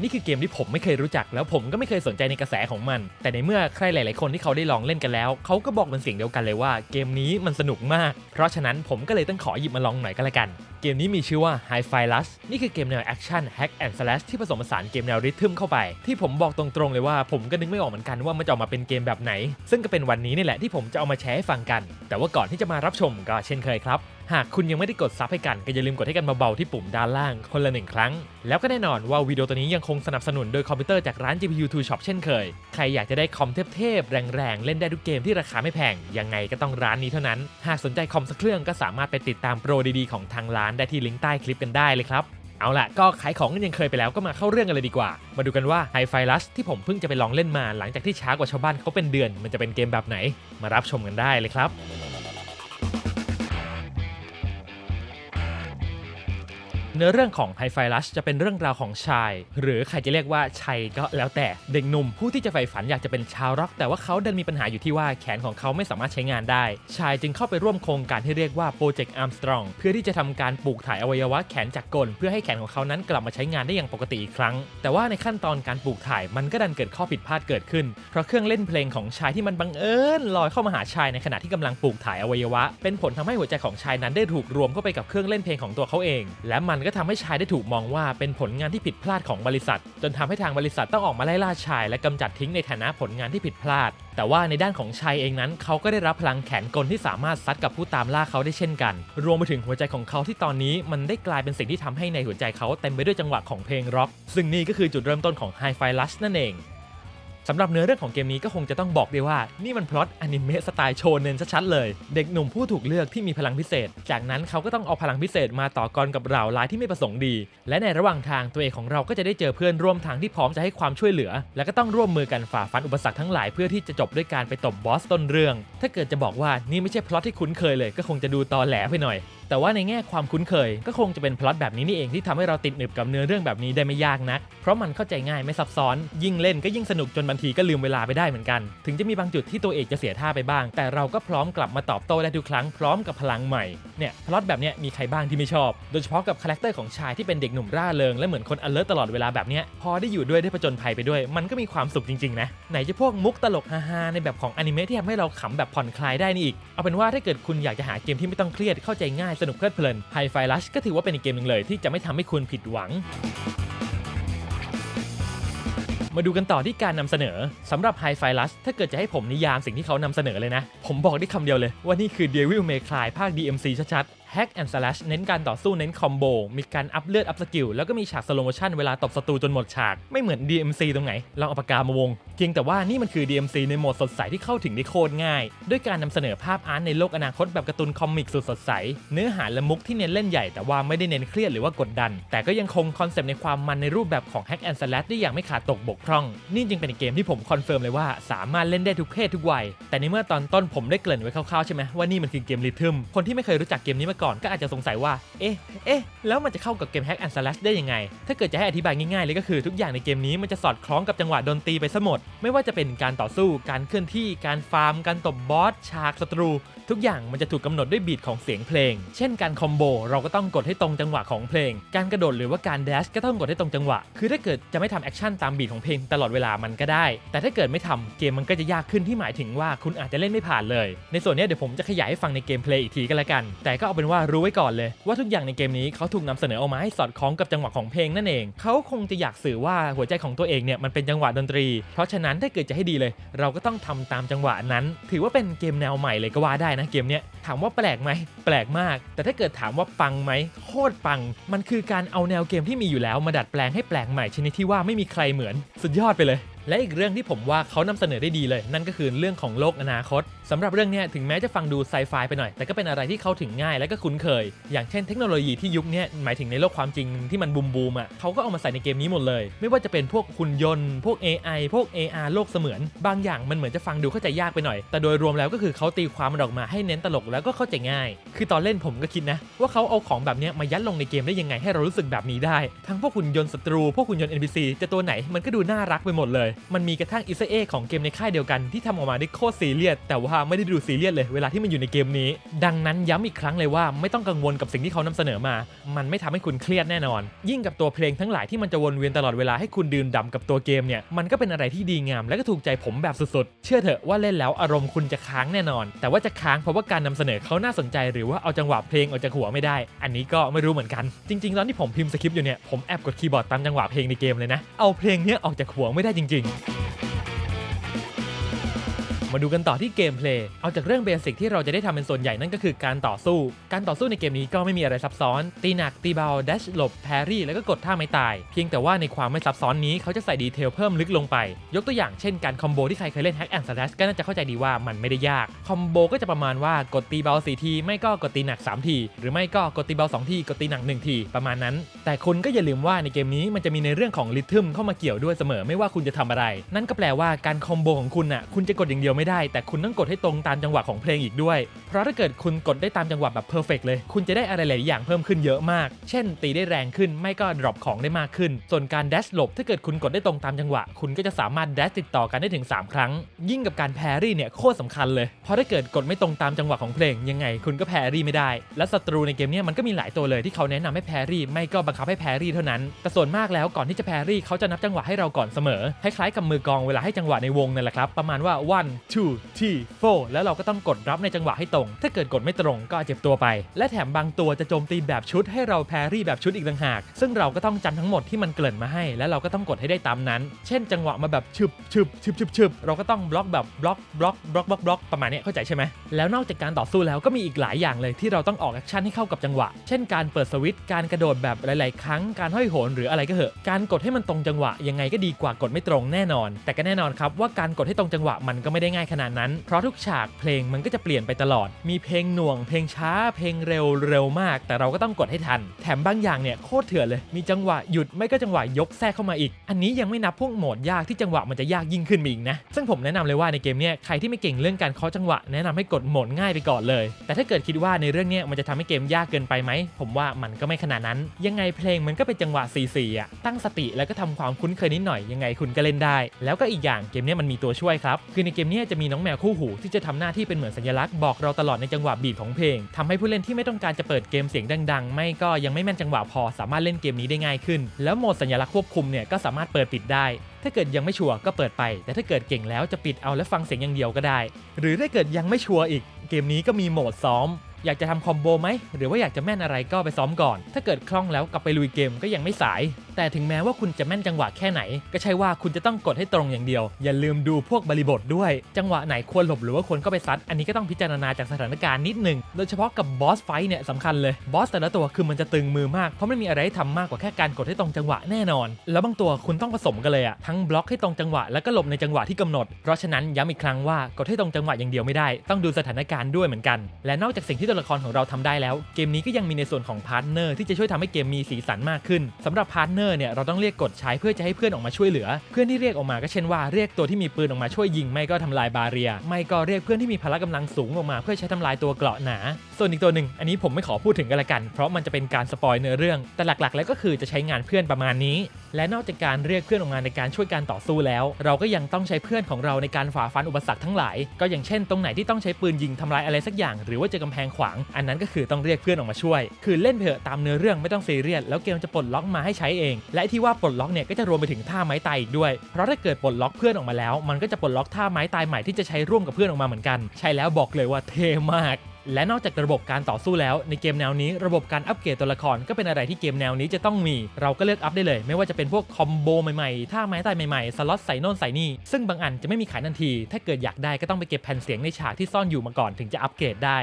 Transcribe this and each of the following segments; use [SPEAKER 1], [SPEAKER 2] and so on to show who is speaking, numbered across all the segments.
[SPEAKER 1] นี่คือเกมที่ผมไม่เคยรู้จัก แล้วผมก็ไม่เคยสนใจในกระแสของมัน แต่ในเมื่อใครหลาย ๆ คนที่เขาได้ลองเล่นกันแล้วเขาก็บอกเป็นเสียงเดียวกันเลยว่าเกมนี้มันสนุกมาก เพราะฉะนั้นผมก็เลยต้องขอหยิบมาลองหน่อยก็แล้วกัน เกมนี้มีชื่อว่า Hi-Fi Rush นี่คือเกมแนวแอคชั่น Hack and Slash ที่ผสมผสานเกมแนวริทึมเข้าไป ที่ผมบอกตรงๆเลยว่าผมก็นึกไม่ออกเหมือนกันว่ามันจะออกมาเป็นเกมแบบไหน ซึ่งก็เป็นวันนี้นี่แหละที่ผมจะเอามาแชร์ให้ฟังกัน แต่ว่าก่อนที่จะมารับชมก็เช่นเคยครับ หากคุณยังไม่ได้กดซับให้กันก็อย่าลืมกดให้กันเบาๆที่ปุ่มด้านล่างคนละหนึ่งครั้ง แล้วก็แน่นอนว่าวิดีโอตัวนี้ยังคงสนับสนุนโดยคอมพิวเตอร์จากร้าน GPU 2 Shop เช่นเคย ใครอยากจะได้คอมเทพๆแรงๆเล่นได้ทุกเกมที่ราคาไม่แพงยังไงก็ต้องร้านนี้เท่านั้น หากสนใจคอมสักเครื่องก็สามารถไปติดตามโปรดีๆของทางร้านได้ที่ลิงก์ใต้คลิปกันได้เลยครับ เอาละก็ขายของกันยังเคยไปแล้วก็มาเข้าเรื่องกันเลยดีกว่า มาดูกันว่า Hi Fi l u s ที่ผมเพิ่งจะไปลองเล่นมาหลังจากที่ช้ากว่าชาวบ้านเขาเป็นเดือน มันจะเป็นเกมแบบไหน มารับชมกันได้เลยครับ เนื้อเรื่องของ Hi Fi Rush จะเป็นเรื่องราวของชาย หรือใครจะเรียกว่าชัยก็แล้วแต่เด็กหนุ่มผู้ที่จะใฝ่ฝันอยากจะเป็นชาวร็อก แต่ว่าเขาดันมีปัญหาอยู่ที่ว่าแขนของเขาไม่สามารถใช้งานได้ ชายจึงเข้าไปร่วมโครงการที่เรียกว่า Project Armstrong เพื่อที่จะทำการปลูกถ่ายอวัยวะแขนจากกล เพื่อให้แขนของเขานั้นกลับมาใช้งานได้อย่างปกติอีกครั้ง แต่ว่าในขั้นตอนการปลูกถ่ายมันก็ดันเกิดข้อผิดพลาดเกิดขึ้น เพราะเครื่องเล่นเพลงของชายที่มันบังเอิญลอยเข้ามาหาชายในขณะที่กำลังปลูกถ่ายอวัยวะ เป็นผลทำให้หัวใจของชายนั้นได้ถูกรวมเข้าไปกับเครื่องเล่นเพลงของตัวเขาเอง และมันก็ทำให้ชายได้ถูกมองว่าเป็นผลงานที่ผิดพลาดของบริษัท จนทำให้ทางบริษัทต้องออกมาไล่ล่าชาย และกำจัดทิ้งในฐานะผลงานที่ผิดพลาด แต่ว่าในด้านของชายเองนั้นเขาก็ได้รับพลังแขนกลที่สามารถซัดกับผู้ตามล่าเขาได้เช่นกัน รวมไปถึงหัวใจของเขาที่ตอนนี้มันได้กลายเป็นสิ่งที่ทำให้ในหัวใจเขาเต็มไปด้วยจังหวะของเพลงร็อก ซึ่งนี่ก็คือจุดเริ่มต้นของ h i ไฟลัสนั่นเอง สำหรับเนื้อเรื่องของเกมนี้ก็คงจะต้องบอกได้ว่า นี่มันพล็อตอนิเมะสไตล์โชเนนชัดๆเลย เด็กหนุ่มผู้ถูกเลือกที่มีพลังพิเศษ จากนั้นเขาก็ต้องเอาพลังพิเศษมาต่อกรกับเหล่าร้ายที่ไม่ประสงค์ดี และในระหว่างทางตัวเอกของเราก็จะได้เจอเพื่อนร่วมทางที่พร้อมจะให้ความช่วยเหลือ และก็ต้องร่วมมือกันฝ่าฟันอุปสรรคทั้งหลายเพื่อที่จะจบด้วยการไปตบบอสต้นเรื่อง ถ้าเกิดจะบอกว่านี่ไม่ใช่พล็อตที่คุ้นเคยเลย ก็คงจะดูตอแหลไปหน่อย แต่ว่าในแง่ความคุ้นเคย ก็คงจะเป็นพล็อตแบบนี้นี่เองที่ทำให้เราติดหนึบกับเนื้อเรื่องแบบนี้ได้ไม่ยากนัก เพราะมันเข้าใจง่ายไม่ซับซ้อน ยิ่งเล่นก็ยิ่งสนุกจนบางทีก็ลืมเวลาไปได้เหมือนกัน ถึงจะมีบางจุดที่ตัวเอกจะเสียท่าไปบ้าง แต่เราก็พร้อมกลับมาตอบโต้ได้ทุกครั้งพร้อมกับพลังใหม่ เนี่ยพล็อตแบบเนี้ยมีใครบ้างที่ไม่ชอบ โดยเฉพาะกับคาแรคเตอร์ของชายที่เป็นเด็กหนุ่มร่าเริงและเหมือนคน alert ตลอดเวลาแบบเนี้ยพอได้อยู่ด้วยได้ผจญภัยไปด้วย มันก็มีความสุขจริงๆนะไหนจะพวกมุกตลกฮาๆในแบบของอนิเมะที่ทำให้เราขำแบบผ่อนคลายได้นี่อีกเอาเป็นว่าถ้าเกิดคุณอยากจะหาเกมที่ไม่ต้องเครียดเข้าใจง่ายสนุกเพลิดเพลิน Hi Fi Rush ก็ถือว่าเป็นอีกเกมหนึ่งเลย ที่จะไม่ทำให้คุณผิดหวังมาดูกันต่อที่การนำเสนอสำหรับ Hi Fi Rush ถ้าเกิดจะให้ผมนิยามสิ่งที่เขานำเสนอเลยนะ ผมบอกได้คำเดียวเลยว่านี่คือ Devil May Cry ภาค DMC ชัด ๆ Hack and Slash เน้นการต่อสู้เน้นคอมโบ มีการอัพเลือดอัพสกิล แล้วก็มีฉากสโลโมชั่นเวลาตบศัตรูจนหมดฉาก ไม่เหมือน DMC ตรงไหนลองเอาปากกามาวง เพียงแต่ว่านี่มันคือ DMC ในโหมดสดใสที่เข้าถึงได้โคตรง่าย ด้วยการนำเสนอภาพอาร์ตในโลกอนาคตแบบการ์ตูนคอมิกสุดสดใส เนื้อหาและมุกที่เน้นเล่นใหญ่แต่ว่าไม่ได้เน้นเครียดหรือว่ากดดัน แต่ก็ยังคงคอนเซปต์ในความมันในรูปแบบของ Hack and Slash ได้อย่างไม่ขาดตกบกพร่อง นี่จึงเป็นเกมที่ผมคอนเฟิร์มเลยว่าสามารถเล่นได้ทุกเพศทุกวัยแต่ในเมื่อตอนต้นผมได้เกริ่นไว้คร่าวๆใช่ไหมว่านี่มันคือเกมริทึมคนที่ไม่เคยรู้จักเกมนี้มาก่อนก็อาจจะสงสัยว่า เอ๊ะ เอ๊ะ แล้วมันจะเข้ากับเกม Hack and Slash ได้ยังไง ถ้าเกิดจะให้อธิบายง่ายๆเลยก็คือทุกอย่างในเกมนี้มันจะสอดคล้องกับจังหวะดนตรีไปซะหมด ไม่ว่าจะเป็นการต่อสู้ การเคลื่อนที่ การฟาร์ม การตบบอส ฉากศัตรู ทุกอย่างมันจะถูกกำหนดด้วยบีทของเสียงเพลง เช่นการคอมโบเราก็ต้องกดให้ตรงจังหวะของเพลง การกระโดดหรือว่าการแดชก็ต้องกดให้ตรงจังหวะ คือถ้าเกิดจะไม่ทำแอคชั่นตามบีทของเพลงตลอดเวลามันก็ได้ แต่ถ้าเกิดไม่ทำเกมมันก็จะยากขึ้นที่หมายถึงว่าคุณอาจจะเล่นไม่ผ่านเลย ในส่วนนี้เดี๋ยวผมจะขยายให้ฟังในเกมเพลย์อีกทีก็แล้วกัน แต่ก็เอาเป็นว่ารู้ไว้ก่อนเลยว่าทุกอย่างในเกมนี้เขาถูกนำเสนอออกมาให้สอดคล้องกับจังหวะของเพลงนั่นเอง เขาคงจะอยากสื่อว่าหัวใจของตัวเองเนี่ยมันเป็นจังหวะดนตรี เพราะฉะนั้นถ้าเกิดจะให้ดีเลย เราก็ต้องทำตามจังหวะนั้น ถือว่าเป็นเกมแนวใหม่เลยก็ว่าได้นะเกมเนี้ยถามว่าแปลกไหมแปลกมาก แต่ถ้าเกิดถามว่าปังไหมโคตรปัง มันคือการเอาแนวเกมที่มีอยู่แล้วมาดัดแปลงให้แปลกใหม่ชนิดที่ว่าไม่มีใครเหมือน สุดยอดไปเลยและอีกเรื่องที่ผมว่าเขานำเสนอได้ดีเลย นั่นก็คือเรื่องของโลกอนาคตสำหรับเรื่องนี้ถึงแม้จะฟังดูไซไฟไปหน่อย แต่ก็เป็นอะไรที่เข้าถึงง่ายและก็คุ้นเคย อย่างเช่นเทคโนโลยีที่ยุคนี้หมายถึงในโลกความจริงที่มันบูมบูมอะเขาก็เอามาใส่ในเกมนี้หมดเลย ไม่ว่าจะเป็นพวกหุ่นยนต์ พวก AI พวก AR โลกเสมือน บางอย่างมันเหมือนจะฟังดูเข้าใจยากไปหน่อย แต่โดยรวมแล้วก็คือเขาตีความมันออกมาให้เน้นตลกแล้วก็เข้าใจง่าย คือตอนเล่นผมก็คิดนะ ว่าเขาเอาของแบบนี้มายัดลงในเกมได้ยังไงให้เรารู้สึกแบบนี้ได้ ทั้งพวกหุ่นยนต์ศัตรูพวกหุ่นยนต์ NPC จะตัวไหนมันก็ดูน่ารักไปหมดเลยมันมีกระทั่งอิสเอของเกมในค่ายเดียวกันที่ทำออกมาได้โคตรซีเรียสแต่ว่าไม่ได้ดูซีเรียสเลยเวลาที่มันอยู่ในเกมนี้ ดังนั้นย้ำอีกครั้งเลยว่าไม่ต้องกังวลกับสิ่งที่เขานำเสนอมา มันไม่ทำให้คุณเครียดแน่นอน ยิ่งกับตัวเพลงทั้งหลายที่มันจะวนเวียนตลอดเวลาให้คุณดื่มด่ำกับตัวเกมเนี่ยมันก็เป็นอะไรที่ดีงามและก็ถูกใจผมแบบสุดๆ เชื่อเถอะว่าเล่นแล้วอารมณ์คุณจะค้างแน่นอน แต่ว่าจะค้างเพราะว่าการนำเสนอเขาน่าสนใจ หรือว่าเอาจังหวะเพลงออกจากหัวไม่ได้ อันนี้ก็ไม่รู้เหมือนกัน จริง ๆ ตอนที่ผมพิมพ์สคริปต์อยู่เนี่ยผมแอบกดคีย์บอร์ดตามจังหวะเพลงในเกมเลยนะเอาเพลงเนี้ยออกจากหัวไม่ได้จริงๆ มาดูกันต่อที่เกมเพลย์ เอาจากเรื่องเบสิกที่เราจะได้ทำเป็นส่วนใหญ่นั่นก็คือการต่อสู้ การต่อสู้ในเกมนี้ก็ไม่มีอะไรซับซ้อน ตีหนัก ตีเบา ดัชหลบ แพรี่ แล้วก็กดท่าไม้ตาย เพียงแต่ว่าในความไม่ซับซ้อนนี้เขาจะใส่ดีเทลเพิ่มลึกลงไป ยกตัวอย่างเช่นการคอมโบที่ใครเคยเล่น Hack and Slash ก็น่าจะเข้าใจดีว่ามันไม่ได้ยาก คอมโบก็จะประมาณว่ากดตีเบา4ทีไม่ก็กดตีหนัก 3 ที หรือไม่ก็กดตีเบา2ทีกดตีหนัก 1 ที ประมาณนั้น แต่คุณก็อย่าลืมว่าในเกมนี้มันจะมีในเรื่องของริทึมเข้ามาเกี่ยวด้วยเสมอไม่ว่าคุณจะทำอะไร นั่นก็แปลว่าการคอมโบของคุณน่ะคุณจะกดอย่างเดียวไม่ได้ แต่คุณต้องกดให้ตรงตามจังหวะของเพลงอีกด้วย เพราะถ้าเกิดคุณกดได้ตามจังหวะแบบเพอร์เฟกเลย คุณจะได้อะไรหลายอย่างเพิ่มขึ้นเยอะมาก เช่น ตีได้แรงขึ้นไม่ก็ดรอปของได้มากขึ้น ส่วนการ dash หลบถ้าเกิดคุณกดได้ตรงตามจังหวะ คุณก็จะสามารถ dash ติดต่อกันได้ถึง 3 ครั้ง ยิ่งกับการแพรี่เนี่ยโคตรสำคัญเลย เพราะถ้าเกิดกดไม่ตรงตามจังหวะของเพลงยังไง คุณก็แพรี่ไม่ได้ และศัตรูในเกมเนี้มันก็มีหลายตัวเลยที่เขาแนะนำให้แพรี่ไม่ก็บังคับให้แพรี่เท่านั้นแต่ส่วนมากแล้วก่อนที่จะแพรี่เขาจะนับจังหวะให้เราก่อนเสมอคล้ายๆกับมือกองเวลาให้จังหวะในวงนั่นแหละครับประมาณว่า one two three four แล้วเราก็ต้องกดรับในจังหวะให้ตรง ถ้าเกิดกดไม่ตรงก็เจ็บตัวไป และแถมบางตัวจะโจมตีแบบชุดให้เราแพรี่แบบชุดอีกต่างหาก ซึ่งเราก็ต้องจำทั้งหมดที่มันเกริ่นมาให้ และเราก็ต้องกดให้ได้ตามนั้น เช่น จังหวะมาแบบชึบชึบชึบชึบชึบเราก็ต้องบล็อกแบบบล็อกบล็อกบล็อกบล็อกบล็อกประมาณนี้เข้าใจใช่ไหมแล้วนอกจากการต่อสู้แล้วก็มีอีกหลายอย่างเลยที่เราต้องออกแอคชั่นให้เข้ากับจังหวะ เช่น การเปิดสวิตช์การกระโดดแบบหลาย ๆ ครั้งการห้อยโหนหรืออะไรก็เหอะการกดให้มันตรงจังหวะยังไงก็ดีกว่ากดไม่ตรงแน่นอน แต่ก็แน่นอนครับว่าการกดให้ตรงจังหวะมันก็ไม่ได้ง่ายขนาดนั้น เพราะทุกฉากเพลงมันก็จะเปลี่ยนไปตลอด มีเพลงหน่วง เพลงช้า เพลงเร็วเร็วมาก แต่เราก็ต้องกดให้ทัน แถมบางอย่างเนี่ยโคตรเถื่อนเลย มีจังหวะหยุดไม่ก็จังหวะยกแทรกเข้ามาอีก อันนี้ยังไม่นับพวกโหมดยากที่จังหวะมันจะยากยิ่งขึ้นอีกนะ ซึ่งผมแนะนำเลยว่าในเกมเนี้ยใครที่ไม่เก่งเรื่องการเคาะจังหวะแนะนำให้กดโหมดง่ายไปก่อนเลย แต่ถ้าเกิดคิดว่าในเรื่องเนี้ยมันจะทำให้เกมยากเกินไปไหมผมว่ามันก็ไม่ขนาดนั้น ยังไงเพลงมันก็เป็นจังหวะ4-4อะตั้งสติแล้วก็ทำความคุ้นเคยนิดหน่อยยังไงคุณก็เล่นได้ แล้วก็อีกอย่างเกมเนี้ยมันมีตัวช่วยครับคือในเกมเนี้ยจะมีน้องแมวคู่หูที่จะทำหน้าที่เป็นเหมือนสัญลักษณ์บอกเราตลอดในจังหวะบีบของเพลงทำให้ผู้เล่นที่ไม่ต้องการจะเปิดเกมเสียงดัง ๆ ไม่ก็ยังไม่แม่นจังหวะพอสามารถเล่นเกมนี้ได้ง่ายขึ้น แล้วโหมดสัญลักษณ์ควบคุมเนี่ยก็สามารถเปิดปิดได้ถ้าเกิดยังไม่ชัวร์ก็เปิดไป แต่ถ้าเกิดเก่งแล้วจะปิดเอาและฟังเสียงอย่างเดียวก็ได้ หรือถ้าเกิดยังไม่ชัวร์อีก เกมนี้ก็มีโหมดซ้อม อยากจะทำคอมโบไหมหรือว่าอยากจะแม่นอะไรก็ไปซ้อมก่อน ถ้าเกิดคล่องแล้วกลับไปลุยเกมก็ยังไม่สาย แต่ถึงแม้ว่าคุณจะแม่นจังหวะแค่ไหน ก็ใช่ว่าคุณจะต้องกดให้ตรงอย่างเดียว อย่าลืมดูพวกบริบทด้วย จังหวะไหนควรหลบหรือว่าควรเข้าไปซัด อันนี้ก็ต้องพิจารณาจากสถานการณ์นิดหนึ่งโดยเฉพาะกับบอสไฟเนี่ยสำคัญเลยบอสแต่ละตัวคือมันจะตึงมือมากเพราะไม่มีอะไรให้ทำมากกว่าแค่การกดให้ตรงจังหวะแน่นอน แล้วบางตัวคุณต้องผสมกันเลยอะทั้งบล็อกให้ตรงจังหวะแล้วก็หลบในจังหวะที่กำหนด เพราะฉะนั้นย้ำอีกครั้งว่ากดให้ตรงจังหวะอย่างเดียวไม่ได้ ต้องดูสถานการณ์ด้วยเหมือนกัน และนอกจากสิ่งที่ตัวละครของเราทำได้แล้ว เกมนี้ก็ยังมีในส่วนของพาร์ทเนอร์ที่จะช่วยทำให้เกมมีสีสันมากขึ้นสำหรับพาร์ทเนอร์เนี่ยเราต้องเรียกกดใช้เพื่อจะให้เพื่อนออกมาช่วยเหลือ เพื่อนที่เรียกออกมาก็เช่นว่าเรียกตัวที่มีปืนออกมาช่วยยิงไม่ก็ทำลายบาเรีย ไม่ก็เรียกเพื่อนที่มีพละกำลังสูงออกมา เพื่อใช้ทำลายตัวเกราะหนา ส่วนอีกตัวหนึ่งอันนี้ผมไม่ขอพูดถึงกันละกัน เพราะมันจะเป็นการสปอยเนื้อเรื่อง แต่หลักๆ แล้วก็คือจะใช้งานเพื่อนประมาณนี้ และนอกจากการเรียกเพื่อนออกมาในการช่วยการต่อสู้แล้ว เราก็ยังต้องใช้เพื่อนของเราในการฝ่าฟันอุปสรรคทั้งหลาย ก็อย่างเช่น ตรงไหนที่ต้องใช้ปืนยิงทำลายอะไรสักอย่าง หรือว่าเจอกำแพงขวาง อันนั้นก็คือต้องเรียกเพื่อนออกมาช่วย คือเล่นเถอะตามเนื้อเรื่องไม่ต้องซีเรียสแล้วเกมจะปลดล็อกมาให้ใช้เอง และที่ว่าปลดล็อกเนี่ยก็จะรวมไปถึงท่าไม้ตายอีกด้วย เพราะถ้าเกิดปลดล็อกเพื่อนออกมาแล้ว มันก็จะปลดล็อกท่าไม้ตายใหม่ที่จะใช้ร่วมกับเพื่อนออกมาเหมือนกัน ใช่แล้วบอกเลยว่าเท่มากและนอกจากระบบการต่อสู้แล้ว ในเกมแนวนี้ระบบการอัปเกรดตัวละครก็เป็นอะไรที่เกมแนวนี้จะต้องมี เราก็เลือกอัพได้เลย ไม่ว่าจะเป็นพวกคอมโบใหม่ๆท่าไม้ตายใหม่ๆ สล็อตใส่โน่นใส่นี่ ซึ่งบางอันจะไม่มีขายทันที ถ้าเกิดอยากได้ก็ต้องไปเก็บแผ่นเสียงในฉากที่ซ่อนอยู่มาก่อนถึงจะอัปเกรดได้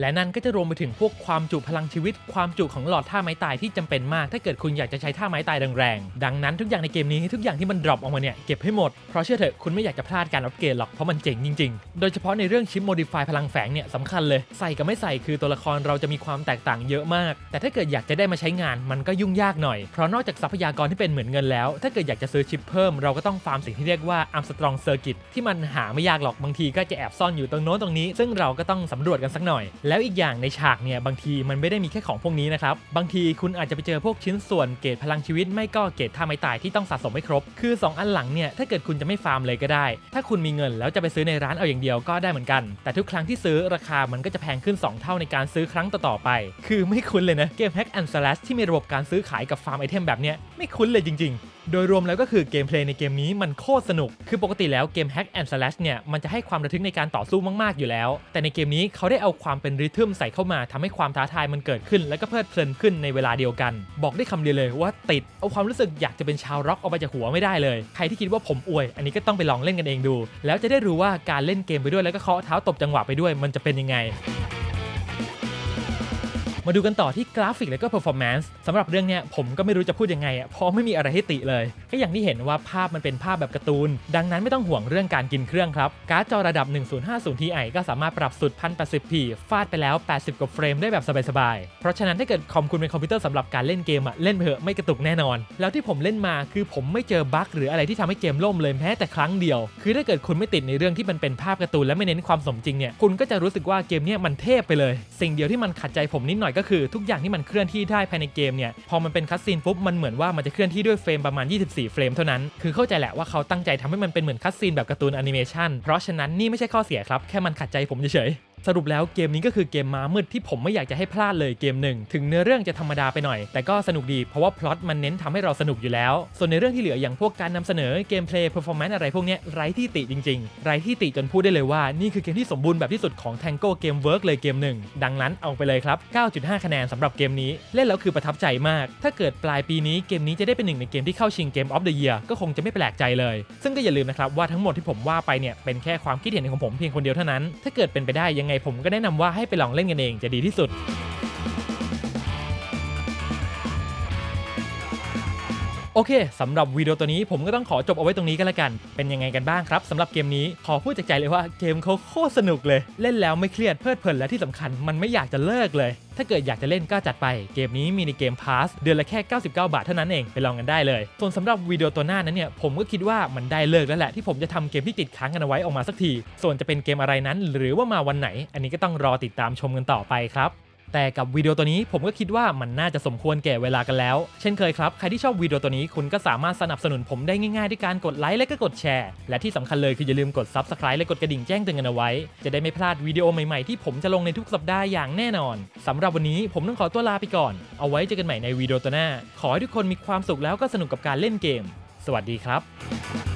[SPEAKER 1] และนั่นก็จะรวมไปถึงพวกความจุพลังชีวิต ความจุของหลอดท่าไม้ตายที่จำเป็นมาก ถ้าเกิดคุณอยากจะใช้ท่าไม้ตายแรงๆ ดังนั้นทุกอย่างในเกมนี้ทุกอย่างที่มันดรอปออกมาเนี่ยเก็บให้หมด เพราะเชื่อเถอะคุณไม่อยากจะพลาดการอัปเกรดหรอกเพราะมันเจ๋งจริงๆ โดยเฉพาะในเรื่องชิปโมดิฟายพลังแฝงเนี่ยสำคัญเลย ใส่กับไม่ใส่คือตัวละครเราจะมีความแตกต่างเยอะมาก แต่ถ้าเกิดอยากจะได้มาใช้งานมันก็ยุ่งยากหน่อย เพราะนอกจากทรัพยากรที่เป็นเหมือนเงินแล้ว ถ้าเกิดอยากจะซื้อชิปเพิ่มเราก็ต้องฟาร์มสิ่งที่เรียกว่าอัมสตรองเซอร์กิตที่มันหาไม่ยากหรอกบางทีก็จะแอบซ่อนอยู่ตรงโน้นตรงนี้ ซึ่งเราก็ต้องสำรวจกันสักหน่อยแล้วอีกอย่างในฉากเนี่ยบางทีมันไม่ได้มีแค่ของพวกนี้นะครับ บางทีคุณอาจจะไปเจอพวกชิ้นส่วนเกรดพลังชีวิตไม่ก็เกรดท่าไม้ตายที่ต้องสะสมให้ครบ คือ 2 อันหลังเนี่ยถ้าเกิดคุณจะไม่ฟาร์มเลยก็ได้ ถ้าคุณมีเงินแล้วจะไปซื้อในร้านเอาอย่างเดียวก็ได้เหมือนกัน แต่ทุกครั้งที่ซื้อราคามันก็จะแพงขึ้น 2 เท่าในการซื้อครั้งต่อๆไป คือไม่คุ้นเลยนะเกม Hack and Slash ที่มีระบบการซื้อขายกับฟาร์มไอเทมแบบเนี้ยไม่คุ้นเลยจริง ๆ โดยรวมแล้วก็คือเกมเพลย์ในเกมนี้มันโคตรสนุก คือปกติแล้วเกม Hack and Slash เนี่ยมันจะให้ความระทึกในการต่อสู้มาก ๆ อยู่แล้ว แต่ในเกมนี้เขาได้เอาความเป็นริทึมใส่เข้ามาทำให้ความท้าทายมันเกิดขึ้น และก็เพลิดเพลินขึ้นในเวลาเดียวกัน บอกได้คำเดียวเลยว่าติด เอาความรู้สึกอยากจะเป็นชาวร็อกออกไปจากหัวไม่ได้เลย ใครที่คิดว่าผมอวย อันนี้ก็ต้องไปลองเล่นกันเองดู แล้วจะได้รู้ว่าการเล่นเกมไปด้วยแล้วก็เคาะเท้าตบจังหวะไปด้วยมันจะเป็นยังไง มาดูกันต่อที่กราฟิกและก็ performance สำหรับเรื่องเนี้ยผมก็ไม่รู้จะพูดยังไงอะเพราะไม่มีอะไรให้ติเลยก็อย่างที่เห็นว่าภาพมันเป็นภาพแบบการ์ตูน ดังนั้นไม่ต้องห่วงเรื่องการกินเครื่องครับ การ์ดจอระดับ 1050 Ti ก็สามารถปรับสุด 1080p ฟาดไปแล้ว 80 กว่าเฟรมได้แบบสบายๆ เพราะฉะนั้นถ้าเกิดคอมคุณเป็นคอมพิวเตอร์สำหรับการเล่นเกมอะเล่นเถอะไม่กระตุกแน่นอน แล้วที่ผมเล่นมาคือผมไม่เจอบั๊กหรืออะไรที่ทำให้เกมล่มเลยแม้แต่ครั้งเดียว คือถ้าเกิดคุณไม่ติดในเรื่องที่มันเป็นภาพการ์ตูนและไม่เน้นความสมจริงเนี่ยคุณก็จะรู้สึกว่าเกมเนี้ยมันเทพไปเลย สิ่งเดียวที่มันขัดใจผมนิดหน่อยก็คือทุกอย่างที่มันเคลื่อนที่ได้ภายในเกมเนี่ยพอมันเป็นคัสซีนปุ๊บมันเหมือนว่ามันจะเคลื่อนที่ด้วยเฟรมประมาณ 24 เฟรมเท่านั้น คือเข้าใจแหละว่าเขาตั้งใจทำให้มันเป็นเหมือนคัสซีนแบบการ์ตูนแอนิเมชันเพราะฉะนั้นนี่ไม่ใช่ข้อเสียครับแค่มันขัดใจผมเฉย สรุปแล้วเกมนี้ก็คือเกมม้ามืดที่ผมไม่อยากจะให้พลาดเลยเกมหนึ่งถึงเนื้อเรื่องจะธรรมดาไปหน่อย แต่ก็สนุกดีเพราะว่าพล็อตมันเน้นทำให้เราสนุกอยู่แล้ว ส่วนในเรื่องที่เหลืออย่างพวกการนำเสนอเกมเพลย์เพอร์ฟอร์แมนซ์อะไรพวกนี้ไร้ที่ติจริงๆ ไร้ที่ติจนพูดได้เลยว่านี่คือเกมที่สมบูรณ์แบบที่สุดของ Tango Game Work เลยเกมหนึ่งดังนั้นเอาไปเลยครับ 9.5 คะแนนสำหรับเกมนี้เล่นแล้วคือประทับใจมาก ถ้าเกิดปลายปีนี้เกมนี้จะได้เป็นหนึ่งในเกมที่เข้าชิงเกมออฟเดอะเยียร์ก็คงจะไม่แปลกใจเลย ซึ่งก็อย่าลืมนะครับว่าทั้งหมดที่ผมว่าไปเนี่ยเป็นแค่ความคิดเห็นของผมเพียงคนเดียวเท่านั้น ถ้าเกิดเป็นไปได้ยังไงผมก็แนะนำว่าให้ไปลองเล่นกันเองจะดีที่สุด โอเคสำหรับวิดีโอตัวนี้ผมก็ต้องขอจบเอาไว้ตรงนี้กันละกัน เป็นยังไงกันบ้างครับสำหรับเกมนี้ขอพูดจากใจเลยว่าเกมเขาโคตรสนุกเลย เล่นแล้วไม่เครียดเพลิดเพลินและที่สำคัญมันไม่อยากจะเลิกเลย ถ้าเกิดอยากจะเล่นก็จัดไปเกมนี้มีในเกมพาสเดือนละแค่ 99 บาทเท่านั้นเองไปลองกันได้เลย ส่วนสำหรับวิดีโอตัวหน้านั้นเนี่ยผมก็คิดว่ามันได้เลิกแล้วแหละที่ผมจะทำเกมที่ติดค้างกันเอาไว้ออกมาสักที ส่วนจะเป็นเกมอะไรนั้น หรือว่ามาวันไหน อันนี้ก็ต้องรอติดตามชมกันต่อไปครับ แต่กับวิดีโอตัวนี้ผมก็คิดว่ามันน่าจะสมควรแก่เวลากันแล้ว เช่นเคยครับ ใครที่ชอบวิดีโอตัวนี้คุณก็สามารถสนับสนุนผมได้ง่ายๆ ด้วยการกดไลค์และก็กดแชร์ และที่สำคัญเลยคืออย่าลืมกด Subscribe และกดกระดิ่งแจ้งเตือนกันเอาไว้ จะได้ไม่พลาดวิดีโอใหม่ๆที่ผมจะลงในทุกสัปดาห์อย่างแน่นอนสำหรับวันนี้ผมต้องขอตัวลาไปก่อน เอาไว้เจอกันใหม่ในวิดีโอตัวหน้า ขอให้ทุกคนมีความสุขแล้วก็สนุกกับการเล่นเกม สวัสดีครับ